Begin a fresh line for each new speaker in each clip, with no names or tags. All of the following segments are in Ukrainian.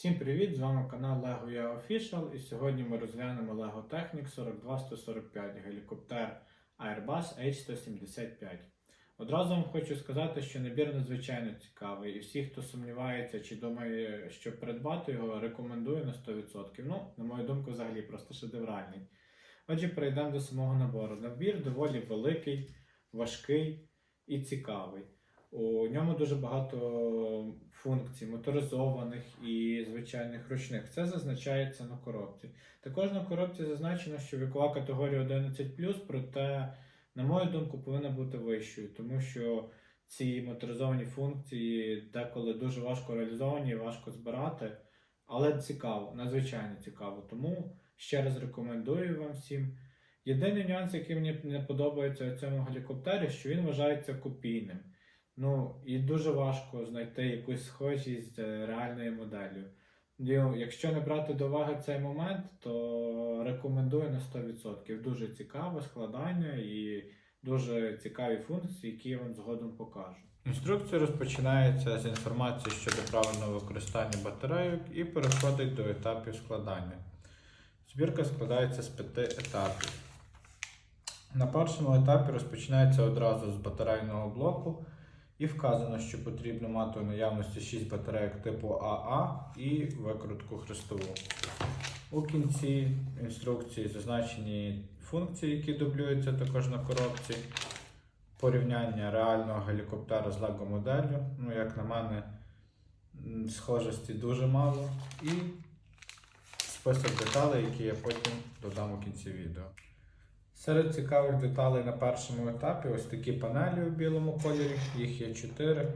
Всім привіт! З вами канал LEGO Я Official і сьогодні ми розглянемо LEGO Technic 42145 гелікоптер Airbus H175. Одразу вам хочу сказати, що набір надзвичайно цікавий, і всі, хто сумнівається чи думає, що придбати його, рекомендую на 100%. Ну, на мою думку, взагалі просто шедевральний. Отже, перейдемо до самого набору. Набір доволі великий, важкий і цікавий. У ньому дуже багато функцій, моторизованих і звичайних ручних. Це зазначається на коробці. Також на коробці зазначено, що вікова категорія 11, проте, на мою думку, повинна бути вищою, тому що ці моторизовані функції деколи дуже важко реалізовані важко збирати. Але цікаво, надзвичайно цікаво. Тому ще раз рекомендую вам всім. Єдиний нюанс, який мені не подобається у цьому гелікоптері, що він вважається копійним. Ну, і дуже важко знайти якусь схожість з реальною моделлю. Ну, Якщо не брати до уваги цей момент, то рекомендую на 100%. Дуже цікаве складання і дуже цікаві функції, які я вам згодом покажу. Інструкція розпочинається з інформації щодо правильного використання батарейок і переходить до етапів складання. Збірка складається з п'яти етапів. На першому етапі розпочинається одразу з батарейного блоку. І вказано, що потрібно мати у наявності 6 батарейок типу АА і викрутку хрестову. У кінці інструкції зазначені функції, які дублюються також на коробці. Порівняння реального гелікоптера з Lego моделлю. Ну, як на мене, схожості дуже мало. І список деталей, які я потім додам у кінці відео. Серед цікавих деталей на першому етапі ось такі панелі у білому кольорі, їх є 4.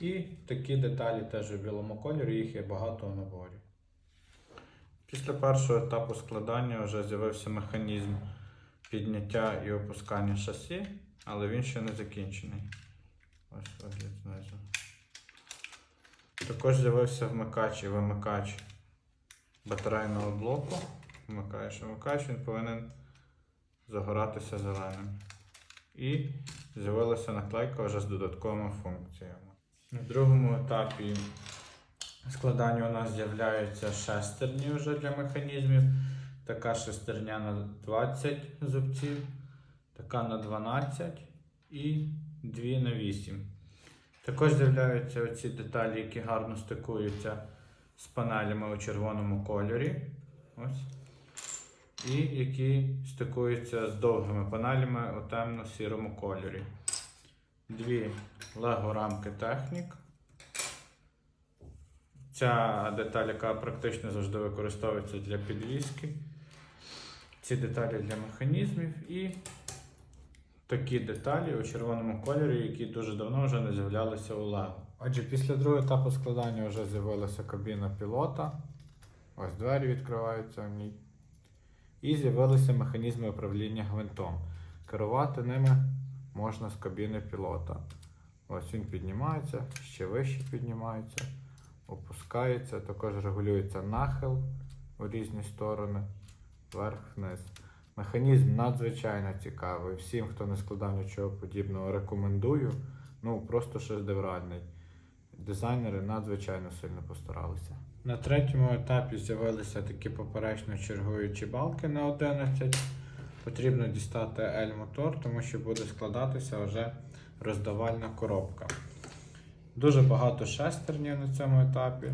І такі деталі теж у білому кольорі, їх є багато у наборі. Після першого етапу складання вже з'явився механізм підняття і опускання шасі, але він ще не закінчений. Ось вигляд знизу. Також з'явився вмикач і вимикач батарейного блоку. Вмикаєш вимикач, він повинен загоратися зеленим. І з'явилася наклейка вже з додатковими функціями. На другому етапі складання у нас з'являються шестерні вже для механізмів. Така шестерня на 20 зубців, така на 12 і 2 на 8. Також з'являються оці деталі, які гарно стикуються з панелями у червоному кольорі. Ось і які стикуються з довгими панелями у темно-сірому кольорі. Дві Lego рамки Technic. Ця деталь, яка практично завжди використовується для підвіски. Ці деталі для механізмів і такі деталі у червоному кольорі, які дуже давно вже не з'являлися у Lego. Отже, після другого етапу складання вже з'явилася кабіна пілота. Ось двері відкриваються в ній. І з'явилися механізми управління гвинтом. Керувати ними можна з кабіни пілота. Ось він піднімається, ще вище піднімається, опускається, також регулюється нахил у різні сторони, вверх-вниз. Механізм надзвичайно цікавий. Всім, хто не складав нічого подібного, рекомендую. Ну, просто шедевральний. Дизайнери надзвичайно сильно постаралися. На третьому етапі з'явилися такі поперечно чергуючі балки на 11. Потрібно дістати L-мотор, тому що буде складатися вже роздавальна коробка. Дуже багато шестернів на цьому етапі.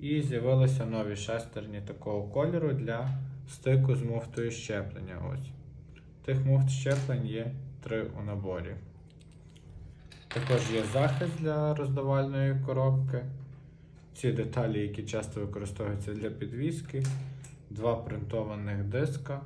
І з'явилися нові шестерні такого кольору для стику з муфтою щеплення. Ось. Тих муфт щеплень є три у наборі. Також є захист для роздавальної коробки. Ці деталі, які часто використовуються для підвіски, два принтованих диска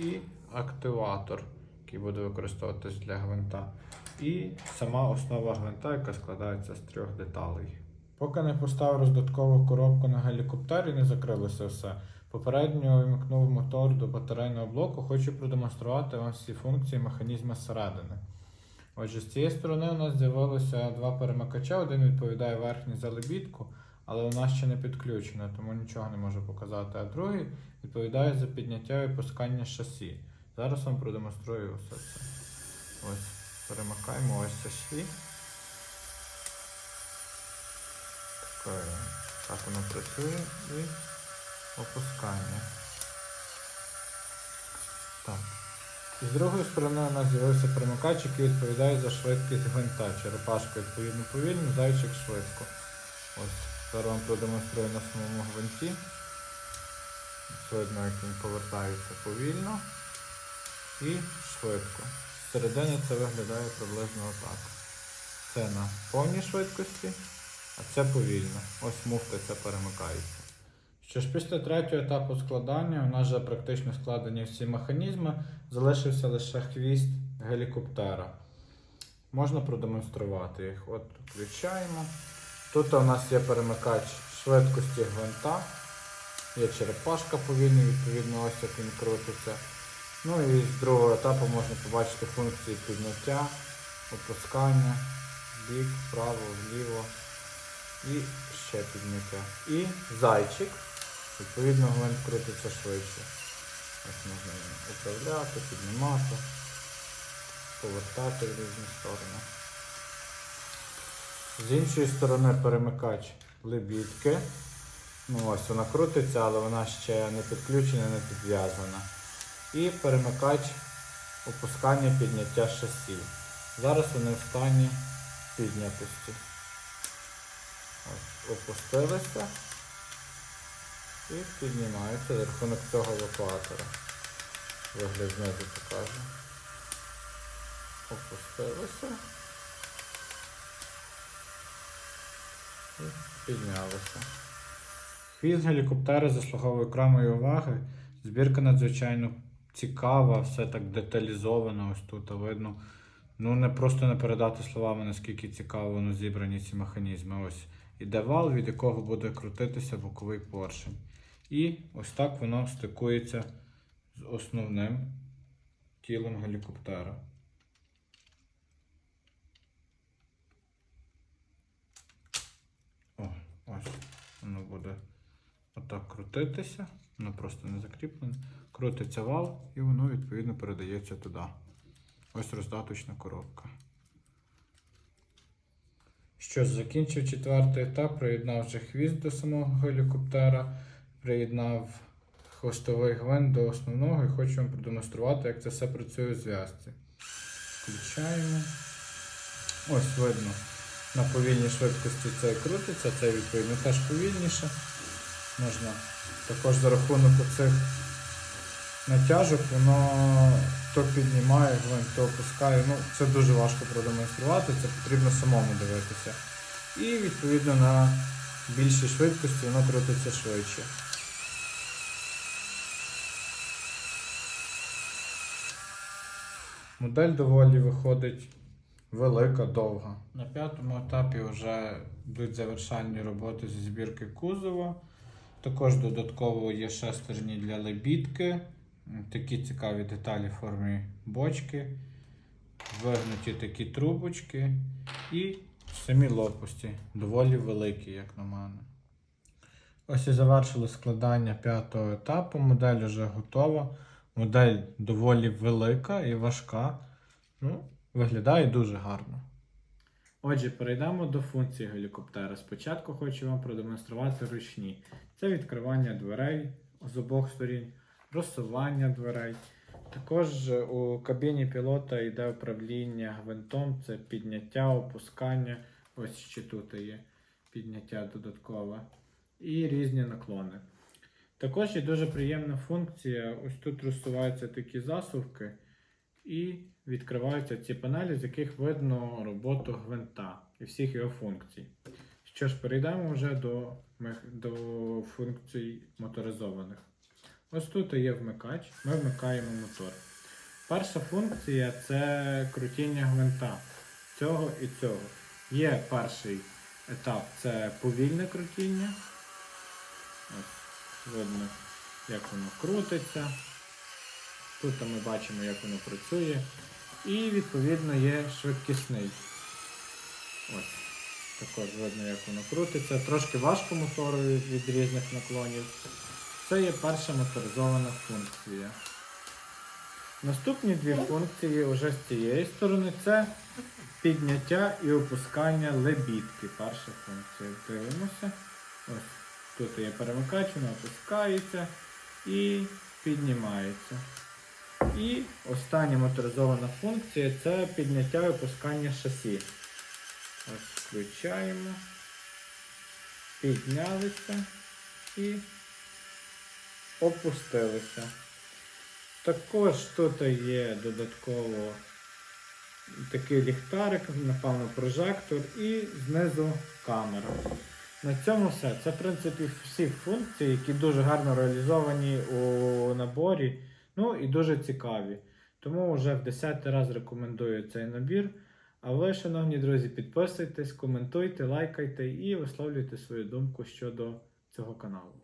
і активатор, який буде використовуватись для гвинта. І сама основа гвинта, яка складається з трьох деталей. Поки не поставив роздаткову коробку на гелікоптері, не закрилося все. Попередньо вимкнув мотор до батарейного блоку, хочу продемонструвати вам всі функції механізму зсередини. Отже, з цієї сторони у нас з'явилося два перемикача. Один відповідає верхній за лебідку, але нас ще не підключено, тому нічого не можу показати. А другий відповідає за підняття і опускання шасі. Зараз вам продемонструю все це. Ось, перемикаємо ось. Такою Так воно працює і опускання. Так. І з другої сторони у нас з'явився перемикач, який відповідає за швидкість гвинта. Черепашка відповідно повільно, зайчик швидко. Ось зараз вам продемонструю на самому гвинті. Видно, як він повертається повільно і швидко. Зсередини це виглядає приблизно отак. Це на повній швидкості, а це повільно. Ось муфта ця перемикається. Що ж після третього етапу складання, у нас вже практично складені всі механізми, залишився лише хвіст гелікоптера. Можна продемонструвати їх. От включаємо. Тут у нас є перемикач швидкості гвинта. Є черепашка повільна, відповідно, ось як він крутиться. Ну і з другого етапу можна побачити функції підняття, опускання, бік, вправо, вліво і ще підняття. І зайчик. Відповідно, гвинт крутиться швидше. Ось можна управляти, піднімати, повертати в різні сторони. З іншої сторони перемикач лебідки. Ну ось вона крутиться, але вона ще не підключена, не підв'язана. І перемикач опускання підняття шасі. Зараз вони в стані піднятості. Ось, опустилися і піднімаються за рахунок цього евакуатора. Вигляд знизу покажу. Опустилися. І піднялися. Хвіст гелікоптера заслуговує окремої уваги. Збірка надзвичайно цікава, все так деталізовано. Ось тут видно. Ну, не просто не передати словами, наскільки цікаво воно зібрані ці механізми. Ось іде вал, від якого буде крутитися боковий поршень. І ось так воно стикується з основним тілом гелікоптера. О, ось воно буде отак крутитися. Воно просто не закріплене. Крутиться вал і воно відповідно передається туди. Ось роздаточна коробка. Що ж, закінчив четвертий етап, приєднав вже хвіст до самого гелікоптера, приєднав хвостовий гвинт до основного і хочу вам продемонструвати, як це все працює у зв'язці. Включаємо. Ось видно. На повільній швидкості цей крутиться, цей відповідно теж повільніше. Можна також за рахунок оцих натяжок, воно то піднімає гвинт, то опускає. Ну, це дуже важко продемонструвати, це потрібно самому дивитися. І відповідно на більшій швидкості воно крутиться швидше. Модель доволі виходить велика, довга. На п'ятому етапі вже йдуть завершальні роботи зі збірки кузова. Також додатково є шестерні для лебідки. Такі цікаві деталі в формі бочки, вигнуті такі трубочки і самі лопасті доволі великі, як на мене. Ось і завершили складання п'ятого етапу. Модель вже готова. Модель доволі велика і важка. Ну, виглядає дуже гарно. Отже, перейдемо до функції гелікоптера. Спочатку хочу вам продемонструвати ручні. Це відкривання дверей з обох сторін, розсування дверей. Також у кабіні пілота йде управління гвинтом, це підняття, опускання. Ось ще тут є підняття додаткове. І різні наклони. Також є дуже приємна функція. Ось тут розсуваються такі засувки і відкриваються ці панелі, з яких видно роботу гвинта і всіх його функцій. Що ж, перейдемо вже до, до функцій моторизованих. Ось тут є вмикач, ми вмикаємо мотор. Перша функція це крутіння гвинта цього і цього. Є перший етап це повільне крутіння. Ось, видно, як воно крутиться. Тут ми бачимо, як воно працює. І відповідно є швидкісний. Ось. Також видно, як воно крутиться. Трошки важко моторою від різних наклонів. Це є перша моторизована функція. Наступні дві функції вже з цієї сторони це підняття і опускання лебідки. Перша функція. Дивимося. Ось Тут є перемикач, воно опускається і піднімається. І остання моторизована функція це підняття і опускання шасі. Ось включаємо, піднялися і опустилися. Також тут є додатково такий ліхтарик, напевно, прожектор і знизу камера. На цьому все. Це, в принципі, всі функції, які дуже гарно реалізовані у наборі, ну і дуже цікаві. Тому вже в 10 раз рекомендую цей набір. А ви, шановні друзі, підписуйтесь, коментуйте, лайкайте і висловлюйте свою думку щодо цього каналу.